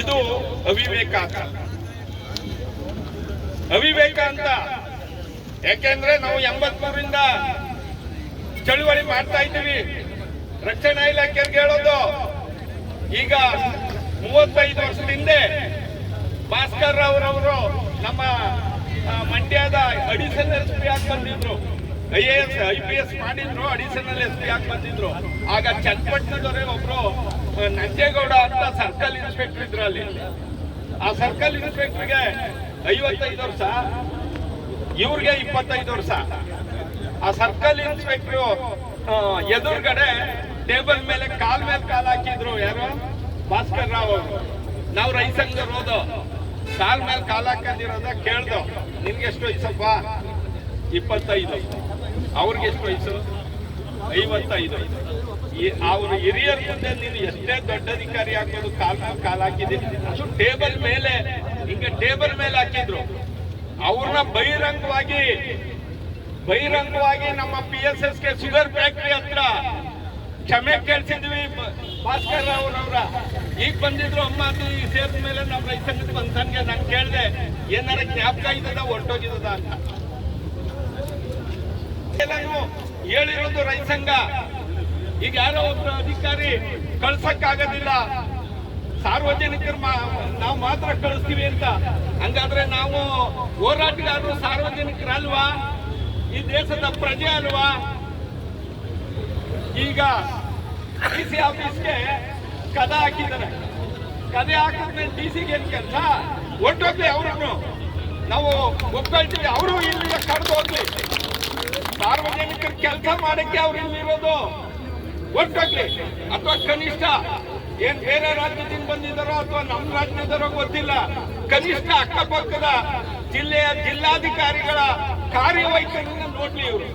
ಇದು ಅವಿವೇಕ ಅಂತ. ಅವಿವೇಕ ಅಂತ. ಯಾಕೆಂದ್ರೆ ನಾವು ಎಂಬತ್ಮೂರಿಂದ ಚಳುವಳಿ ಮಾಡ್ತಾ ಇದ್ದೀವಿ. ರಕ್ಷಣಾ ಇಲಾಖೆಗೆ ಹೇಳೋದು, ಈಗ ಮೂವತ್ತೈದು ವರ್ಷದ ಹಿಂದೆ ಭಾಸ್ಕರ್ ಅವರು ನಮ್ಮ ಮಂಡ್ಯದ ಅಡಿಷನಲ್ ಎಸ್ ಪಿ ಆಗಿ ಬಂದಿದ್ರು. I A S, I P S ಮಾಡಿದ್ರು ಅಡಿಷನಲ್ ಎಸ್ ಪಿ ಆಗಿ ಬಂದಿದ್ರು. ಆಗ ಚನ್ನಪಟ್ಟಣದವರೇ ಒಬ್ರು ನಂಜೇಗೌಡ ಅಂತ ಇನ್ಸ್ಪೆಕ್ಟರ್ ಅಲ್ಲಿ ಆ ಸರ್ಕಲ್ ಇನ್ಸ್ಪೆಕ್ಟರ್ಗೆ ಐವತ್ತೈದು ವರ್ಷ, ಇವ್ರಿಗೆ ಇಪ್ಪತ್ತೈದು ವರ್ಷ. ಆ ಸರ್ಕಲ್ ಇನ್ಸ್ಪೆಕ್ಟರ್ ಎದುರುಗಡೆ ಟೇಬಲ್ ಮೇಲೆ ಕಾಲ್ ಮೇಲೆ ಕಾಲ್ ಹಾಕಿದ್ರು ಯಾರು? ಭಾಸ್ಕರ್ ರಾವ್ ಅವರು. ನಾವು ರೈಸಂಗರ್ ಹೋದೋ, ಕಾಲ್ ಮೇಲೆ ಕಾಲ್ ಹಾಕಂದಿರೋದ ಕೇಳ್ದೋ ನಿನ್ಗೆ ಎಷ್ಟು ವಯಸ್ಸಪ್ಪ? ಇಪ್ಪತ್ತೈದು. ಅವ್ರಿಗೆ ಎಷ್ಟು ವಯಸ್ಸು? ಐವತ್ತೈದು. ಅವ್ರು ಹಿರಿಯರ ಮುಂದೆ ನೀನು ಎಷ್ಟೇ ದೊಡ್ಡ ಅಧಿಕಾರಿ ಆಗ್ಬೋದು ಕಾಲ್ ಕಾಲ್ ಹಾಕಿದ್ದೀನಿ ಅದು ಟೇಬಲ್ ಮೇಲೆ, ಹಿಂಗೆ ಟೇಬಲ್ ಮೇಲೆ ಹಾಕಿದ್ರು. ಅವ್ರನ್ನ ಬಹಿರಂಗವಾಗಿ ಬಹಿರಂಗವಾಗಿ ನಮ್ಮ P S S K sugar factory ಹತ್ರ ಕ್ಷಮೆ ಕೇಳ್ಸಿದ್ವಿ ಭಾಸ್ಕರ್ ರಾವ್ ಅವ್ರ. ಈಗ ಬಂದಿದ್ರು, ಅಮ್ಮ, ಅದು ಈ ಸೇರಿದ ಮೇಲೆ ನಮ್ಮ ರೈತ ಸಂಘದ ಬಂಧನ್ಗೆ ನಾನು ಕೇಳಿದೆ. ಏನಾರ ಜ್ಞಾಪಕ ಇದ್ದದ ಹೊರಟೋಗಿದ್ದದ ಅಂತ. ಹೇಳಿರೋದು ರೈತ ಸಂಘ. ಈಗ ಯಾರೋ ಒಬ್ಬ ಅಧಿಕಾರಿ ಕಳ್ಸಕ್ಕಾಗೋದಿಲ್ಲ. ಸಾರ್ವಜನಿಕರು ನಾವು ಮಾತ್ರ ಕಳಿಸ್ತೀವಿ ಅಂತ. ಹಂಗಾದ್ರೆ ನಾವು ಹೋರಾಟಗಾರರು ಸಾರ್ವಜನಿಕರಲ್ವಾ? ಈ ದೇಶದ ಪ್ರಜೆ ಅಲ್ವಾ? ಈಗ ಡಿ ಸಿ ಆಫೀಸ್ಗೆ ಕದ ಹಾಕಿದ್ದಾರೆ. ಕದೆ ಹಾಕಿದ್ರೆ ಡಿ ಸಿಗೆ ಏನ್ ಕೆಲಸ? ಒಟ್ಟೋಗ್ಲಿ ಅವ್ರನ್ನು. ನಾವು ಒಪ್ಕೊಳ್ತೀವಿ ಅವರು ಇಲ್ಲಿ ಕಡ್ದು ಹೋಗ್ಲಿ. ಸಾರ್ವಜನಿಕರ ಕೆಲಸ ಮಾಡಕ್ಕೆ ಅವ್ರು ಇಲ್ಲಿರೋದು ಒಟ್ಟೋಗ್ಲಿ ಅಥವಾ ಕನಿಷ್ಠ ಏನ್ ಬೇರೆ ರಾಜ್ಯದಿಂದ ಬಂದಿದ್ದಾರೋ ಅಥವಾ ನಮ್ಮ ರಾಜ್ಯದಾರೋ ಗೊತ್ತಿಲ್ಲ. ಕನಿಷ್ಠ ಅಕ್ಕಪಕ್ಕದ ಜಿಲ್ಲೆಯ ಜಿಲ್ಲಾಧಿಕಾರಿಗಳ ಕಾರ್ಯವೈಖರಿನ ನೋಡ್ಲಿ ಇವರು.